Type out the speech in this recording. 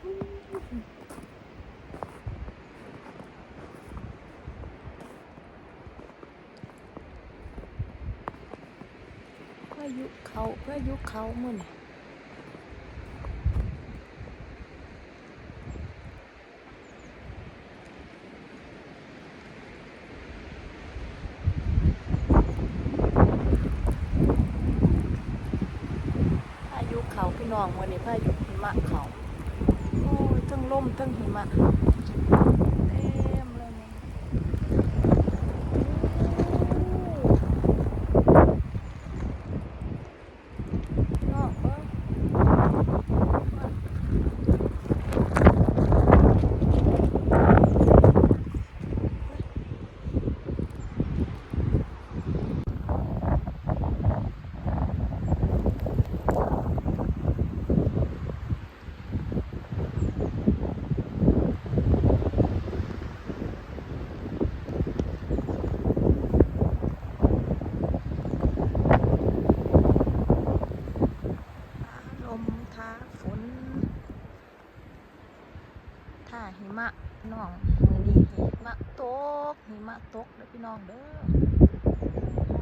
พายุเขาพายุเขาเมื่อนี่พายุเขาพี่น้องวันนี้พายุหิมะเขา ยทั้งล หิมะน้องมือดีหิมะตกหิมะตกเด้อพี่น้องเด้อ